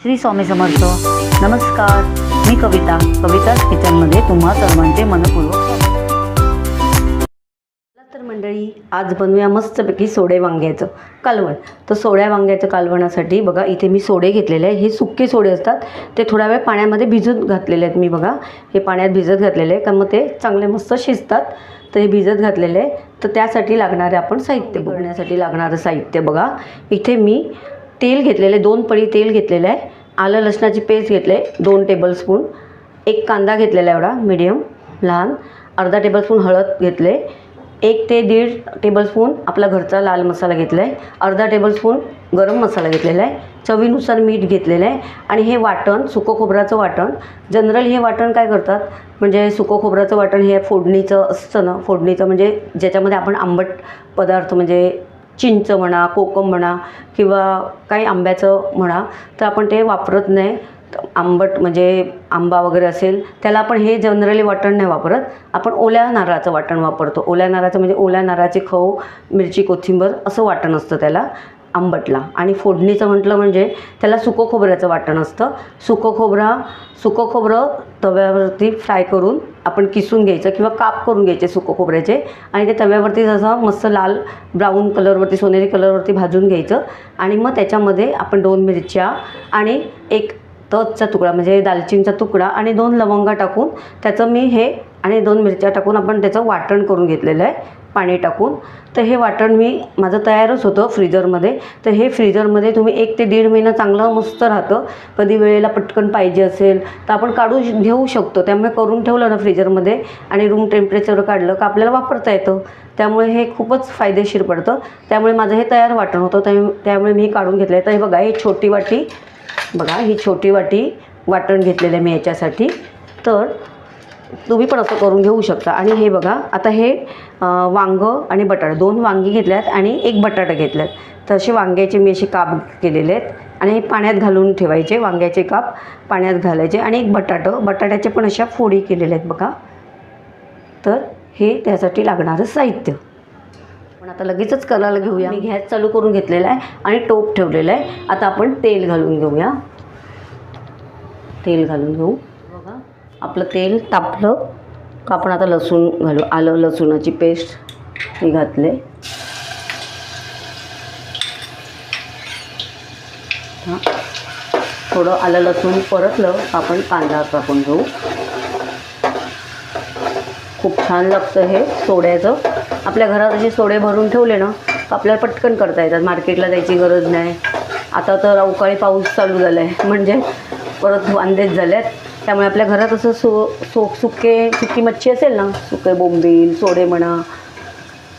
श्री स्वामी समर्थ. नमस्कार. मी कविता. कविताच किचनमध्ये तुम्हा सर्वांचे मनपूर्वक तर मंडळी आज बनवूया मस्तपैकी सोडे वांग्याचं कालवण. तर सोड्या वांग्याचं कालवणासाठी बघा इथे मी सोडे घेतलेले आहे. हे सुके सोडे असतात. ते थोड्या वेळ पाण्यामध्ये भिजत घातलेले आहेत मी बघा. हे पाण्यात भिजत घातलेले आहे. का मग ते चांगले मस्त शिजतात. तर हे भिजत घातलेले आहे. तर त्यासाठी लागणारे आपण साहित्य बघण्यासाठी लागणारं साहित्य बघा. इथे मी तेल घेतलेले दोन पळी तेल घेतलेलं आहे. आलं लसणाची पेस्ट घेतले दोन टेबलस्पून एक कांदा घेतलेला एवढा मिडियम लहान. अर्धा टेबलस्पून हळद घेतले एक ते दीड टेबलस्पून आपला घरचा लाल मसाला घेतला आहे. अर्धा टेबलस्पून गरम मसाला घेतलेला आहे. चवीनुसार मीठ घेतलेलं आहे. आणि हे वाटण सुकं खोबऱ्याचं वाटण. जनरल हे वाटण काय करतात? म्हणजे सुकं खोबऱ्याचं वाटण हे फोडणीचं असतं ना? फोडणीचं म्हणजे ज्याच्यामध्ये आपण आंबट पदार्थ म्हणजे चिंच म्हणा कोकम म्हणा किंवा काही आंब्याचं म्हणा तर आपण ते वापरत नाही. आंबट म्हणजे आंबा वगैरे असेल त्याला आपण हे जनरली वाटण नाही वापरत. आपण ओल्या नारळाचं वाटण वापरतो. ओल्या नारळाचं म्हणजे ओल्या नारळाचे खऊ मिरची कोथिंबर असं वाटण असतं त्याला आंबटला. आणि फोडणीचं म्हटलं म्हणजे त्याला सुकं खोबऱ्याचं वाटण असतं. सुकं खोबरा सुकं खोबरं तव्यावरती फ्राय करून आपण किसून घ्यायचं किंवा काप करून घ्यायचे सुकं खोबऱ्याचे. आणि ते तव्यावरती जसं मस्त लाल ब्राऊन कलरवरती सोनेरी कलरवरती भाजून घ्यायचं. आणि मग त्याच्यामध्ये आपण दोन मिरच्या आणि एक तजचा तुकडा म्हणजे दालचिनीचा तुकडा आणि दोन लवंगा टाकून त्याचं मी हे आणि दोन मिरच्या टाकून आपण त्याचं वाटण करून घेतलेलं आहे पाणी टाकून. तर हे वाटण मी माझं तयारच होतं फ्रीजरमध्ये. तर हे फ्रीजरमध्ये तुम्ही एक ते दीड महिना चांगलं मस्त राहतं. कधी वेळेला पटकन पाहिजे असेल तर आपण काढू श- घेऊ शकतो. त्यामुळे करून ठेवलं ना फ्रीजरमध्ये आणि रूम टेम्परेचर काढलं का आपल्याला वापरता येतं. त्यामुळे हे खूपच फायदेशीर पडतं. त्यामुळे माझं हे तयार वाटण होतं. त्यामुळे मी काढून घेतलं आहे तर हे बघा ही छोटी वाटी बघा ही छोटी वाटी वाटण घेतलेलं आहे मी याच्यासाठी. तर तुम्ही पण असं करून घेऊ शकता. आणि हे बघा आता हे वांगं आणि बटाटा दोन वांगी घेतल्यात आणि एक बटाटा घेतल्यात. तर असे वांग्याचे मी असे काप केलेले आहेत. आणि हे पाण्यात घालून ठेवायचे वांग्याचे काप पाण्यात घालायचे आणि एक बटाटं बटाट्याचे पण अशा फोडी केलेल्या आहेत बघा. तर हे त्यासाठी लागणारं साहित्य. पण आता लगेचच करायला घेऊया. मी गॅस चालू करून घेतलेला आहे आणि टोप ठेवलेला आहे. आता आपण तेल घालून घेऊया. तेल घालून घेऊ. बघा आपलं तेल तापलं का आपण आता लसूण घालू? आलं लसूणाची पेस्ट मी घातले. हां. थोडं आलं लसूण परतलं आपण कांदा टाकून घेऊ. खूप छान लागतं हे सोड्याचं. आपल्या घरात असे सोडे भरून ठेवले ना तर आपल्याला पटकन करता येतात. मार्केटला जायची गरज नाही. आता तर अवकाळी पाऊस चालू झाला आहे म्हणजे परत वांदेच झाल्यात त्यामुळे आपल्या घरात असं सो सो सुके सुकी मच्छी असेल ना सुके बोंबील सोडे म्हणा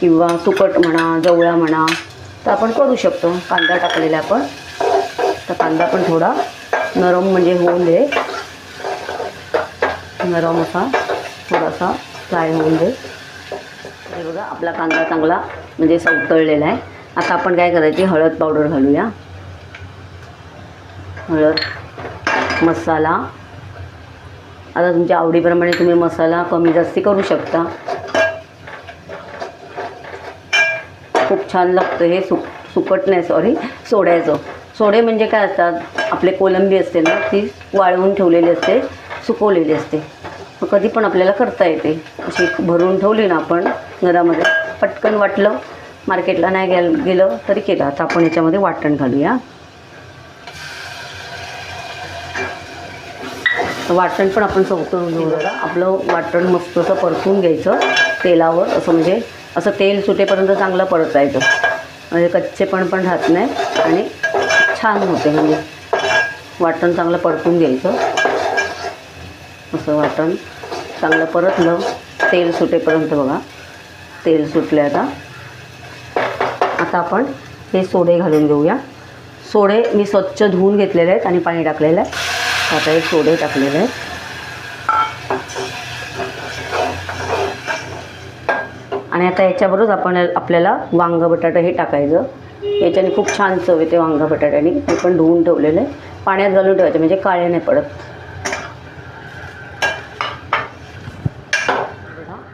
किंवा सुकट म्हणा जवळा म्हणा तर आपण करू शकतो. कांदा टाकलेला आपण. तर कांदा पण थोडा नरम म्हणजे होऊन दे. नरम असा थोडासा फ्राय होऊन दे. हे बघा आपला कांदा चांगला म्हणजे सवतळलेला आहे. आता आपण काय करायची हळद पावडर घालूया. हळद मसाला. आता तुमच्या आवडीप्रमाणे तुम्ही मसाला कमी जास्ती करू शकता. खूप छान लागतं हे सुक सुकट नाही सॉरी सोड्याचं. सोडे म्हणजे काय असतात आपले कोलंबी असते ना ती वाळवून ठेवलेली असते सुकवलेली असते. कधी पण आपल्याला करता येते. अशी भरून ठेवली ना आपण घरामध्ये पटकन वाटलं. मार्केटला नाही गेल गेलं तरी केलं. आता आपण याच्यामध्ये वाटण घालूया. वाटण पण आपण सवतून घेऊ बघा. आपलं वाटण मस्त असं परतून घ्यायचं तेलावर. असं म्हणजे असं तेल सुटेपर्यंत चांगलं परतायचं. म्हणजे कच्चेपण पण राहत नाही आणि छान होते. म्हणजे वाटण चांगलं परतून घ्यायचं. असं वाटण चांगलं परतलं. तेल सुटेपर्यंत बघा. तेल सुटलं आता. आता आपण हे सोडे घालून घेऊया. सोडे मी स्वच्छ धुवून घेतलेले आहेत आणि पाणी टाकलेलं आहे. आता हे सोडे टाकलेले आहेत. आणि आता याच्याबरोबर आपण आपल्याला वांग बटाटा हे टाकायचं. याच्याने खूप छान चव येते वांग बटाट्याने. हे पण धुवून ठेवलेलं आहे. पाण्यात घालून ठेवायचं म्हणजे काळे नाही पडत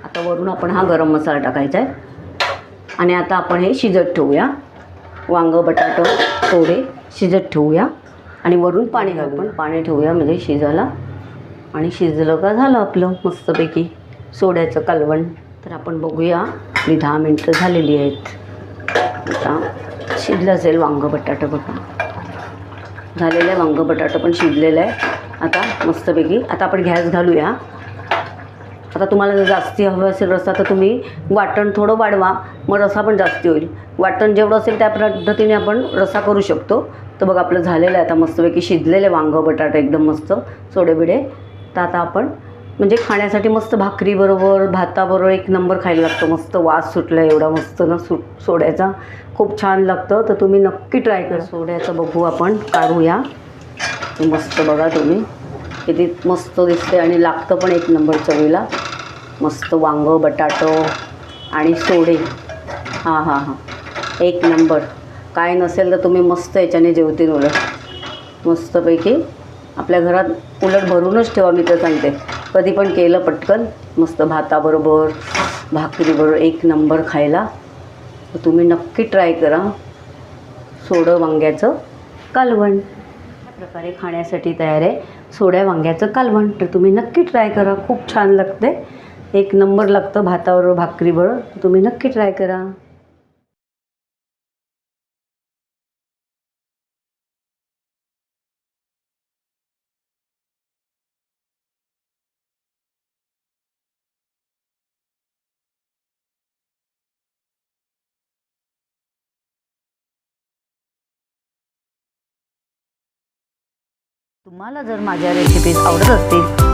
आता वरून आपण हा गरम मसाला टाकायचा आहे. आणि आता आपण हे शिजत ठेवूया. वांग बटाटं थोडे शिजत ठेवूया. आणि वरून पाणी घालू पण पाणी ठेवूया म्हणजे शिजायला. आणि शिजलं का झालं आपलं मस्तपैकी. सोड्याचं कालवण. तर आपण बघूया. आपली दहा मिनटं झालेली आहेत. आता शिजलं असेल वांगं बटाटं बघा. झालेलं आहे वांगं बटाटा पण शिजलेलं आहे. आता मस्तपैकी आता आपण गॅस घालूया. आता तुम्हाला जर जास्ती हवं असेल रस्सा तर तुम्ही वाटण थोडं वाढवा. मग रस्सा पण जास्ती होईल. वाटण जेवढं असेल त्या पद्धतीने आपण रस्सा करू शकतो. तर बघ आपलं झालेलं आहे. आता मस्तपैकी शिजलेलं आहे वांगं बटाटा एकदम मस्त सोडेबिडे. तर आता आपण म्हणजे खाण्यासाठी मस्त भाकरीबरोबर भाताबरोबर एक नंबर खायला लागतो. मस्त वास सुटला एवढा मस्त ना सु सोड्याचा. खूप छान लागतं. तर तुम्ही नक्की ट्राय करा. सोड्याचं बघू आपण काढूया. मस्त बघा तुम्ही. किती मस्त दिसते आणि लागतं पण एक नंबर चवीला. मस्त वांगं बटाटो आणि सोडे. हां हां हां. एक नंबर. काय नसेल तर तुम्ही मस्त याच्याने जेवतील उलट. मस्तपैकी आपल्या घरात उलट भरूनच ठेवा मी तर सांगते. कधी पण केलं पटकन मस्त भाताबरोबर भाकरीबरोबर एक नंबर खायला. तर तुम्ही नक्की ट्राय करा. सोडं वांग्याचं कालवण. अशा प्रकारे खाण्यासाठी तयार आहे सोड्या वांग्याचं कालवण. तर तुम्ही नक्की ट्राय करा. खूप छान लागते. एक नंबर लागतं भातावर भाकरीवर. तुम्ही नक्की ट्राय करा. तुम्हाला जर माझ्या रेसिपीज आवडत असतील